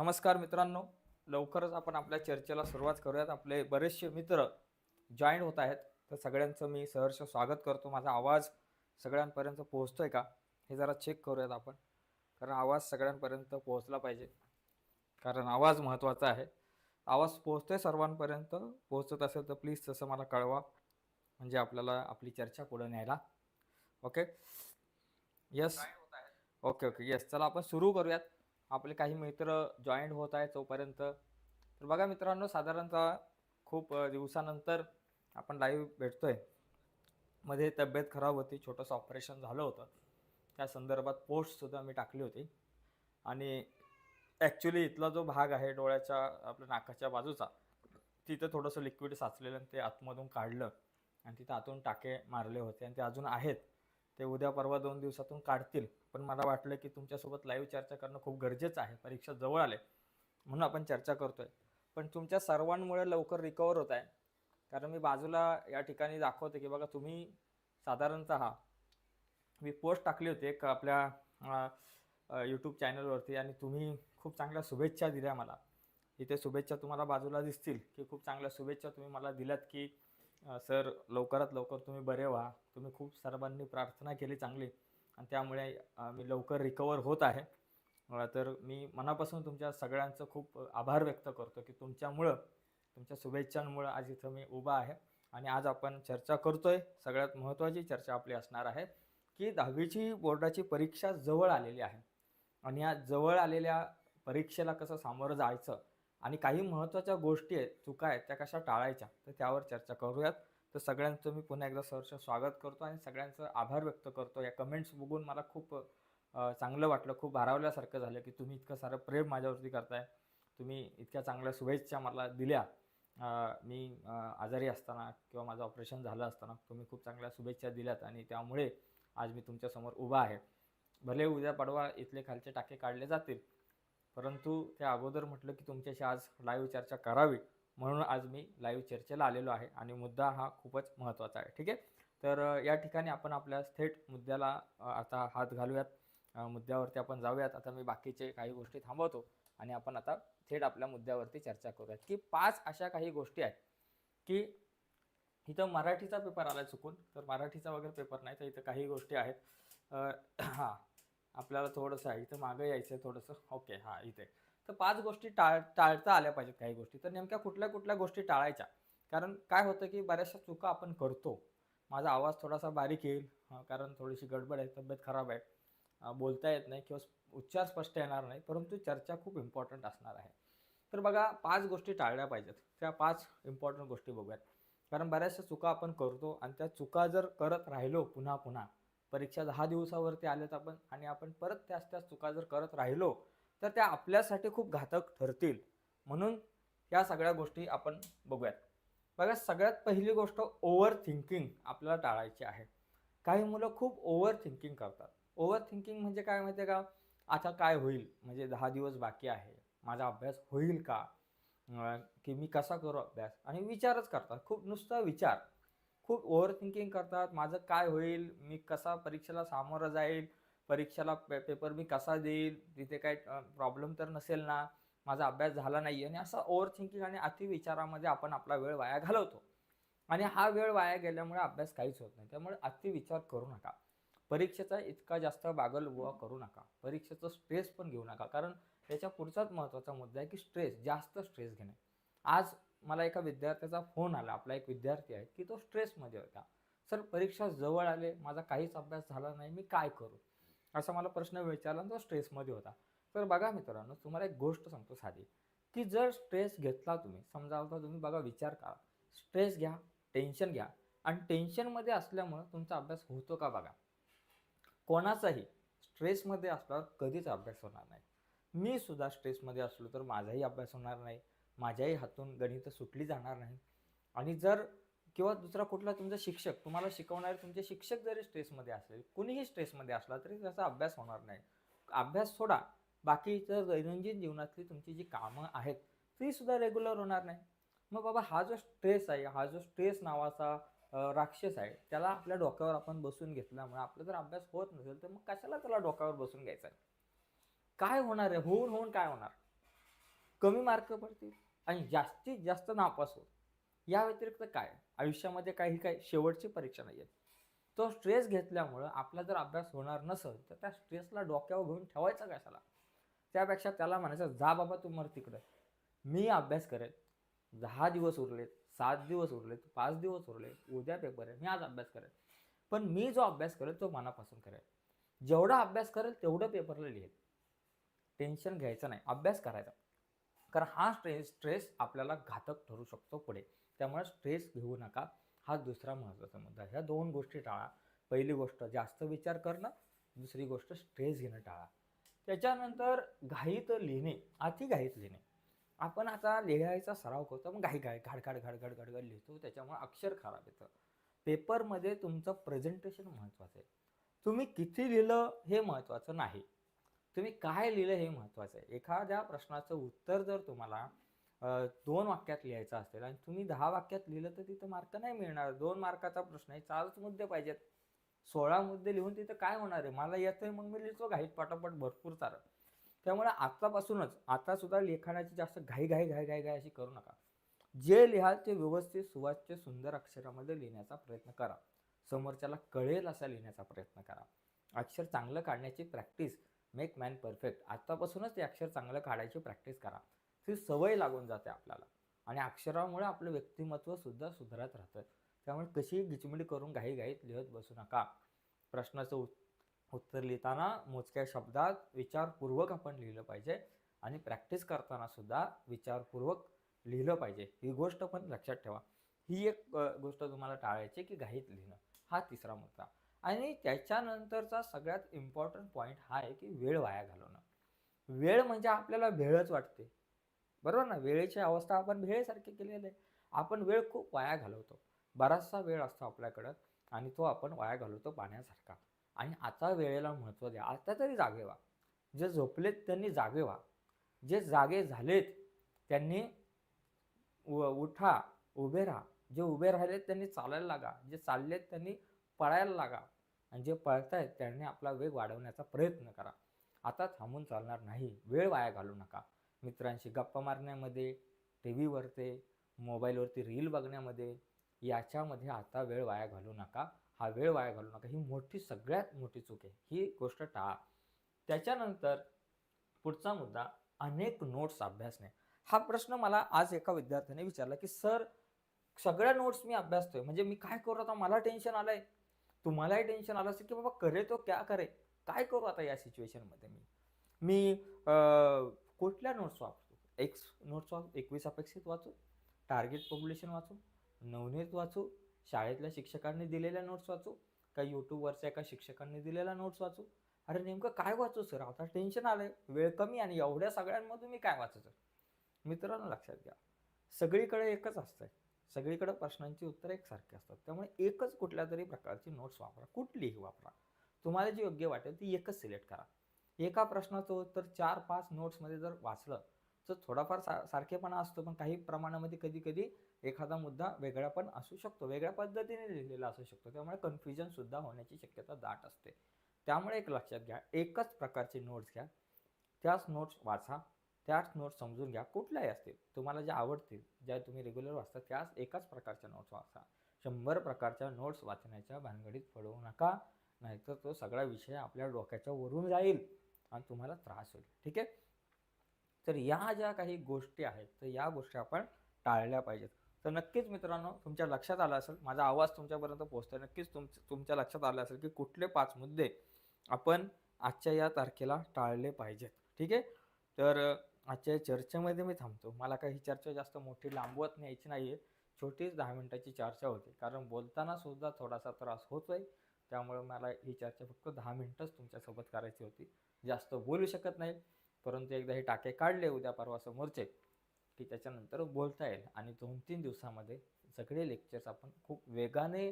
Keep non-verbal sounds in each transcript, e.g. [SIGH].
नमस्कार मित्रांनो. लवकरच आपण आपल्या चर्चेला सुरुवात करूयात. आपले बरेचसे मित्र जॉईन होत आहेत. तर सगळ्यांचं मी सहर्ष स्वागत करतो. माझा आवाज सगळ्यांपर्यंत पोहोचतोय का? हे जरा चेक करूयात आपण. कारण आवाज सगळ्यांपर्यंत पोहोचला पाहिजे. कारण आवाज महत्त्वाचा आहे. आवाज पोहोचतोय सर्वांपर्यंत. पोहोचत असेल तर प्लीज तसं मला कळवा. म्हणजे आपल्याला आपली चर्चा पुढे न्यायला. Okay yes okay okay yes चला आपण सुरू करूयात. आपले काही मित्र जॉईंट होत आहेत तोपर्यंत. तर बघा मित्रांनो साधारणतः खूप दिवसानंतर आपण लाईव्ह आहे मध्ये तब्येत खराब होती छोटंसं ऑपरेशन झालं होतं. त्या संदर्भात पोस्टसुद्धा मी टाकली होती. आणि ॲक्च्युली इथला जो भाग आहे डोळ्याच्या आपल्या नाकाच्या बाजूचा तिथं थोडंसं लिक्विड साचलेलं आणि ते आतमधून काढलं. आणि तिथं आतून टाके मारले होते आणि ते अजून आहेत. ते उद्या परवा दोन दिवसातून काढतील. पण मला वाटलं की तुमच्यासोबत लाईव्ह चर्चा करणं खूप गरजेचं आहे. परीक्षा जवळ आले म्हणून आपण चर्चा करतोय. पण तुमच्या सर्वांमुळे लवकर रिकवर होत आहे. कारण मी बाजूला या ठिकाणी दाखवते की बघा तुम्ही साधारणत मी पोस्ट टाकली होती एक आपल्या यूट्यूब चॅनलवरती आणि तुम्ही खूप चांगल्या शुभेच्छा दिल्या मला. इथे शुभेच्छा तुम्हाला बाजूला दिसतील की खूप चांगल्या शुभेच्छा तुम्ही मला दिल्यात की सर लवकरात लवकर तुम्ही बरे व्हा. तुम्ही खूप सर्वांनी प्रार्थना केली चांगली. आणि त्यामुळे मी लवकर रिकवर होत आहे. तर मी मनापासून तुमच्या सगळ्यांचं खूप आभार व्यक्त करतो की तुमच्यामुळं तुमच्या शुभेच्छांमुळं आज इथं मी उभा आहे. आणि आज आपण चर्चा करतोय सगळ्यात महत्त्वाची चर्चा आपली असणार आहे की दहावीची बोर्डाची परीक्षा जवळ आलेली आहे. आणि या जवळ आलेल्या परीक्षेला कसं सामोरं जायचं आणि काही महत्त्वाच्या गोष्टी आहेत चुका आहेत त्या कशा टाळायच्या तर त्यावर चर्चा करूयात. तर सगळ्यांचं मी पुन्हा एकदा सरचं स्वागत करतो आणि सगळ्यांचं आभार व्यक्त करतो. या कमेंट्स बघून मला खूप चांगलं वाटलं खूप भारावल्यासारखं झालं की तुम्ही इतकं सारं प्रेम माझ्यावरती करताय. तुम्ही इतक्या चांगल्या शुभेच्छा मला दिल्या. मी आजारी असताना किंवा माझं ऑपरेशन झालं असताना तुम्ही खूप चांगल्या शुभेच्छा दिल्यात आणि त्यामुळे आज मी तुमच्यासमोर उभा आहे. भले उद्या पडवा इथले खालचे टाके काढले जातील परंतु त्या अगोदर म्हटलं की तुमच्याशी आज लाईव्ह चर्चा करावी. म्हणून आज मी लाईव्ह चर्चेला आलेलो आहे आणि मुद्दा हा खूपच महत्त्वाचा आहे. ठीक आहे? तर या ठिकाणी आपण आपल्या थेट मुद्द्याला आता हात घालूयात. मुद्द्यावरती आपण जाऊयात. आता मी बाकीचे काही गोष्टी थांबवतो आणि आपण आता थेट आपल्या मुद्द्यावरती चर्चा करूयात. की पाच अशा काही गोष्टी आहेत की इथं मराठीचा पेपर आला चुकून. तर मराठीचा वगैरे पेपर नाही तर इथं काही गोष्टी आहेत. [CLEARS THROAT] हां आपल्याला थोडंसं आहे. इथं मागं यायचं आहे थोडंसं. ओके हां इथे. तर पाच गोष्टी टाळ टाळता आल्या पाहिजेत काही गोष्टी. तर नेमक्या कुठल्या कुठल्या गोष्टी टाळायच्या? कारण काय होतं की बऱ्याचशा चुका आपण करतो. माझा आवाज थोडासा बारीक येईल कारण थोडीशी गडबड आहे तब्येत खराब आहे. बोलता येत नाही किंवा उच्चार स्पष्ट येणार नाही परंतु चर्चा खूप इम्पॉर्टंट असणार आहे. तर बघा पाच गोष्टी टाळल्या पाहिजेत. त्या पाच इम्पॉर्टंट गोष्टी बघूयात. कारण बऱ्याचशा चुका आपण करतो आणि त्या चुका जर करत राहिलो पुन्हा पुन्हा परीक्षा दहा दिवसावरती आल्यात आपण आणि आपण परत त्याच त्याच चुका जर करत राहिलो तर त्या आपल्यासाठी खूप घातक ठरतील. म्हणून या सगळ्या गोष्टी आपण बघूयात. बघा सगळ्यात पहिली गोष्ट ओव्हर थिंकिंग आपल्याला टाळायची आहे. काही मुलं खूप ओव्हर थिंकिंग करतात. ओव्हर थिंकिंग म्हणजे काय माहिती आहे का? आता काय होईल? म्हणजे दहा दिवस बाकी आहे. माझा अभ्यास होईल का? की मी कसा करू अभ्यास? आणि विचारच करतात. खूप नुसता विचार. खूप ओव्हर थिंकिंग करतात. माझं काय होईल? मी कसा परीक्षेला सामोरं जाईल? परीक्षेला पे पेपर मी कसा देईल? तिथे काय प्रॉब्लेम तर नसेल ना? माझा अभ्यास झाला नाही आणि असं ओव्हर थिंकिंग आणि अतिविचारामध्ये आपण आपला वेळ वाया घालवतो. आणि हा वेळ वाया गेल्यामुळे अभ्यास काहीच होत नाही. त्यामुळे अतिविचार करू नका. परीक्षेचा इतका जास्त बागल बुवा करू नका. परीक्षेचं स्ट्रेस पण घेऊ नका. कारण त्याच्या पुढचाच महत्त्वाचा मुद्दा आहे की स्ट्रेस जास्त स्ट्रेस घेणे. आज मला एका विद्यार्थ्याचा फोन आला. आपला एक विद्यार्थी आहे की तो स्ट्रेसमध्ये होता. सर परीक्षा जवळ आले. माझा काहीच अभ्यास झाला नाही. मी काय करू? असा मला प्रश्न विचारला तो स्ट्रेसमध्ये होता. तर बघा मित्रांनो तुम्हाला एक गोष्ट सांगतो साधी. की जर स्ट्रेस घेतला तुम्ही समजा तुम्ही बघा विचार करा. स्ट्रेस घ्या टेन्शन घ्या. आणि टेन्शनमध्ये असल्यामुळं तुमचा अभ्यास होतो का बघा? कोणाचाही स्ट्रेसमध्ये असल्यावर कधीच अभ्यास होणार नाही. मी सुद्धा स्ट्रेसमध्ये असलो तर माझाही अभ्यास होणार नाही. माझ्याही हातून गणित सुटली जाणार नाही. आणि जर किंवा दुसरा कुठला तुमचा शिक्षक तुम्हाला शिकवणारे तुमचे शिक्षक जरी स्ट्रेसमध्ये असेल कुणीही स्ट्रेसमध्ये असला तरी त्याचा अभ्यास होणार नाही. अभ्यास सोडा. बाकी इतर दैनंदिन जीवनातली तुमची जी कामं आहेत ती सुद्धा रेग्युलर होणार नाही. मग बाबा हा जो स्ट्रेस आहे हा जो स्ट्रेस नावाचा राक्षस आहे त्याला आपल्या डोक्यावर आपण बसून घेतल्यामुळे आपला जर अभ्यास होत नसेल तर मग कशाला त्याला डोक्यावर बसून घ्यायचा आहे? काय होणार आहे? होऊन होऊन काय होणार? कमी मार्क पडतील आणि जास्तीत जास्त नापास होत या व्यतिरिक्त काय? आयुष्यामध्ये काही काय शेवटची परीक्षा नाही आहे तो स्ट्रेस घेतल्यामुळं आपला जर अभ्यास होणार नसेल तर त्या स्ट्रेसला डोक्यावर घेऊन ठेवायचा कशाला त्यापेक्षा त्याला म्हणायचं जा बाबा तू मर तिकडं. मी अभ्यास करेन. दहा दिवस उरलेत सात दिवस उरलेत पाच दिवस उरले उद्या पेपर आहे मी आज अभ्यास करेन. पण मी जो अभ्यास करेल तो मनापासून करेल. जेवढा अभ्यास करेल तेवढं पेपरला लिहेल. टेन्शन घ्यायचं नाही. अभ्यास करायचा. कारण हा स्ट्रेस स्ट्रेस आपल्याला घातक ठरू शकतो पुढे. त्यामुळे स्ट्रेस घेऊ नका. हा दुसरा महत्त्वाचा मुद्दा ह्या दोन गोष्टी टाळा. पहिली गोष्ट जास्त विचार करणं. दुसरी गोष्ट स्ट्रेस घेणं टाळा. त्याच्यानंतर घाईत लिहिणे अति घाईत लिहिणे. आपण आता लिहायचा सराव करतो मग घाई घाई घाडघाड घाडघाड घाड लिहितो. त्याच्यामुळे अक्षर खराब येतं. पेपरमध्ये तुमचं प्रेझेंटेशन महत्त्वाचं आहे. तुम्ही किती लिहिलं हे महत्त्वाचं नाही. तुम्ही काय लिहिलं हे महत्त्वाचं आहे. एखाद्या प्रश्नाचं उत्तर जर तुम्हाला दोन वाक्यात लिहायचं असेल आणि तुम्ही दहा वाक्यात लिहिलं तर तिथं मार्क नाही मिळणार. दोन मार्काचा प्रश्न आहे. चारच मुद्दे पाहिजेत. सोळा मुद्दे लिहून तिथं काय होणार आहे? मला येतंय मग मी लिहितो. घाईत पाठोपाठ भरपूर सारं. त्यामुळे आत्तापासूनच आता सुद्धा लिखाणाची जास्त घाई घाई घाई घाई घाई अशी करू नका. जे लिहाल ते व्यवस्थित सुवाच्य सुंदर अक्षरामध्ये लिहिण्याचा प्रयत्न करा. समोरच्याला कळेल असा लिहिण्याचा प्रयत्न करा. अक्षर चांगलं काढण्याची प्रॅक्टिस मेक मॅन परफेक्ट आत्तापासूनच ते अक्षर चांगलं काढायची प्रॅक्टिस करा. ती सवय लागून जाते आपल्याला. आणि अक्षरामुळे आपलं व्यक्तिमत्व सुद्धा सुधारत राहतं. त्यामुळे कशीही गिचमिडी करून घाई घाईत लिहत बसू नका. प्रश्नाचं उत उत्तर लिहिताना मोजक्या शब्दात विचारपूर्वक आपण लिहिलं पाहिजे आणि प्रॅक्टिस करताना सुद्धा विचारपूर्वक लिहिलं पाहिजे. ही गोष्ट पण लक्षात ठेवा. ही एक गोष्ट तुम्हाला टाळायची की घाईत लिहिणं. हा तिसरा मुद्दा. आणि त्याच्यानंतरचा सगळ्यात इम्पॉर्टंट पॉईंट हा आहे की वेळ वाया घालवणं. वेळ म्हणजे आपल्याला भेळच वाटते. बरोबर ना? वेळेची अवस्था आपण वेळेसारखी केलेली आहे. आपण वेळ खूप वाया घालवतो. बराचसा वेळ असतो आपल्याकडं आणि तो आपण वाया घालवतो पाण्यासारखा. आणि आता वेळेला महत्त्व द्या. आता तरी जागे व्हा. जे झोपलेत त्यांनी जागे व्हा. जे जागे झालेत त्यांनी व उठा उभे राहा. जे उभे राहिलेत त्यांनी चालायला लागा. जे चाललेत त्यांनी पळायला लागा. आणि जे पळतायत त्यांनी आपला वेग वाढवण्याचा प्रयत्न करा. आता थांबून चालणार नाही. वेळ वाया घालू नका. मित्रांशी गप्पा मारण्यामध्ये टी व्हीवरती मोबाईलवरती रील बघण्यामध्ये याच्यामध्ये आता वेळ वाया घालू नका. हा वेळ वाया घालू नका. ही मोठी सगळ्यात मोठी चूक आहे. ही गोष्ट टाळा. त्याच्यानंतर पुढचा मुद्दा अनेक नोट्स अभ्यासणे. हा प्रश्न मला आज एका विद्यार्थ्याने विचारला की सर सगळ्या नोट्स मी अभ्यासतोय. म्हणजे मी काय करू आता? मला टेन्शन आलंय. तुम्हालाही टेन्शन आलं असेल की बाबा करे तो क्या करे? काय करू आता या सिच्युएशनमध्ये मी? मी कुठल्या नोट्स वापरतो? एक्स नोट्स वाच एकवीस अपेक्षित वाचू टार्गेट पॉप्युलेशन वाचू नवनीत वाचू शाळेतल्या शिक्षकांनी दिलेल्या नोट्स वाचू का यूट्यूबवरच्या एका शिक्षकांनी दिलेल्या नोट्स वाचू? अरे नेमकं काय वाचू सर आता टेन्शन आलं आहे वेळ कमी आणि एवढ्या सगळ्यांमधून मी काय सर मित्रांनो लक्षात घ्या. सगळीकडे एकच असतंय. सगळीकडे प्रश्नांची उत्तरं एकसारखी असतात. त्यामुळे एकच कुठल्या तरी प्रकारची नोट्स वापरा. कुठलीही वापरा. तुम्हाला जी योग्य वाटेल ती एकच सिलेक्ट करा. एका प्रश्नाचं उत्तर चार पाच नोट्समध्ये जर वाचलं तर थोडाफार सा सारखेपणा असतो. पण काही प्रमाणामध्ये कधी कधी एखादा मुद्दा वेगळा पण असू शकतो. वेगळ्या पद्धतीने लिहिलेला असू शकतो. त्यामुळे कन्फ्युजनसुद्धा होण्याची शक्यता दाट असते. त्यामुळे एक लक्षात घ्या एकच प्रकारचे नोट्स घ्या. त्याच नोट्स वाचा. त्याच नोट्स समजून घ्या. कुठल्याही असतील तुम्हाला ज्या आवडतील ज्या तुम्ही रेग्युलर वाचता त्याच एकाच प्रकारच्या नोट्स वाचा. शंभर प्रकारच्या नोट्स वाचण्याच्या भानगडीत पडवू नका. नाहीतर तो सगळा विषय आपल्या डोक्याच्या वरून जाईल. आणि तुम्हाला त्रास होईल. ठीक आहे? तर या ज्या काही गोष्टी आहेत तर या गोष्टी आपण टाळल्या पाहिजेत. तर नक्कीच मित्रांनो तुमच्या लक्षात आलं असेल माझा आवाज तुमच्यापर्यंत पोहोचतोय. नक्कीच तुम तुमच्या लक्षात आलं असेल की कुठले पाच मुद्दे आपण आजच्या या तारखेला टाळले पाहिजेत. ठीक आहे? तर आजच्या या चर्चेमध्ये मी थांबतो. मला काही चर्चा जास्त मोठी लांबवत न्यायची नाही आहे छोटीच दहा मिनटाची चर्चा होती. कारण बोलताना सुद्धा थोडासा त्रास होतोय. त्यामुळं मला ही चर्चा फक्त दहा मिनटंच तुमच्यासोबत करायची होती. जास्त बोलू शकत नाही परंतु एकदा हे टाके काढले उद्या परवा समोरचे की त्याच्यानंतर बोलता येईल. आणि दोन तीन दिवसामध्ये सगळे लेक्चर्स आपण खूप वेगाने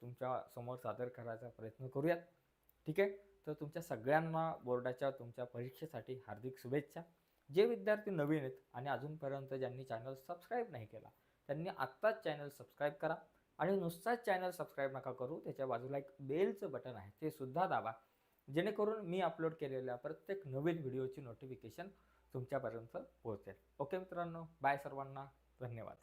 तुमच्यासमोर सादर करायचा प्रयत्न करूयात. ठीक आहे? तर तुमच्या सगळ्यांना बोर्डाच्या तुमच्या परीक्षेसाठी हार्दिक शुभेच्छा. जे विद्यार्थी नवीन आहेत आणि अजूनपर्यंत ज्यांनी चॅनल सबस्क्राईब नाही केला त्यांनी आत्ताच चॅनल सबस्क्राईब करा. आणि नुसताच चॅनल सबस्क्राईब नका करू त्याच्या बाजूला एक बेलचं बटन आहे ते सुद्धा दाबा. जेणेकरून मी अपलोड केलेल्या प्रत्येक नवीन व्हिडिओची नोटिफिकेशन तुमच्यापर्यंत पोहोचेल. ओके मित्रांनो बाय सर्वांना. धन्यवाद.